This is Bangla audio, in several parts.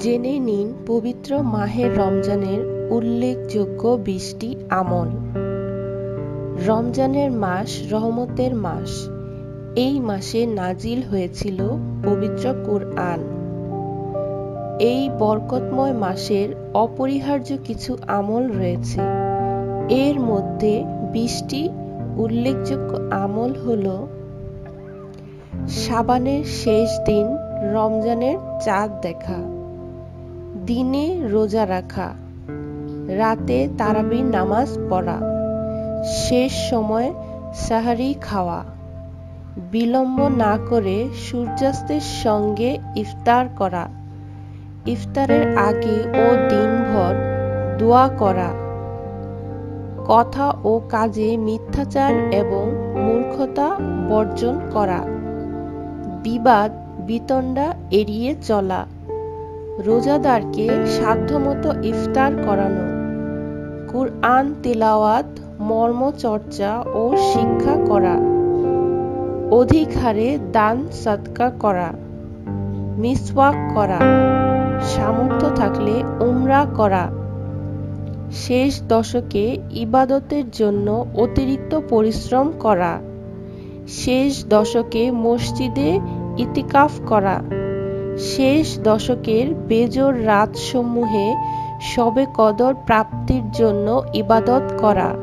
জেনে নিন পবিত্র মাহে রমজানের উল্লেখযোগ্য বিশটি আমল। রমজানের মাস রহমতের মাস। এই মাসে নাজিল হয়েছিল পবিত্র কুরআন। এই বরকতময় মাসের অপরিহার্য কিছু আমল রয়েছে। এর মধ্যে বিশটি উল্লেখযোগ্য আমল হল সাবানের শেষ দিন রমজানের চাঁদ দেখা। দিনে রোজা রাখা। রাতে তারাবির নামাজ পড়া। শেষ সময় সাহারি খাওয়া। বিলম্ব না করে সূর্যাস্তের সঙ্গে ইফতার করা। ইফতারের আগে ও দিনভর দোয়া করা। কথা ও কাজে মিথ্যাচার এবং মূর্খতা বর্জন করা। বিবাদ বিতণ্ডা এড়িয়ে চলা। রোজাদারকে সাধ্যমতো ইফতার করানো, কুরআন তিলাওয়াত, মর্মচর্চা ও শিক্ষা করা অধিক হারে দান সৎকা করা, মিসওয়াক করা, সামর্থ্য থাকলে উমরা করা, শেষ দশকে ইবাদতের জন্য অতিরিক্ত পরিশ্রম করা, শেষ দশকে মসজিদে ইতিকাফ করা শেষ দশকের বেজোর রাতসমূহে শবে কদর প্রাপ্তির জন্য ইবাদত করা,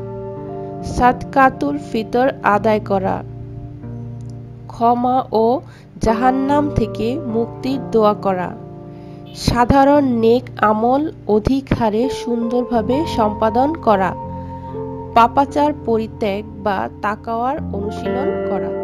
সাদকাতুল ফিতর আদায় করা, ক্ষমা ও জাহান্নাম থেকে মুক্তির দোয়া করা। সাধারণ নেক আমল অধিক হারে সুন্দরভাবে সম্পাদন করা, পাপাচার পরিত্যাগ বা তাকাওয়ার অনুশীলন করা।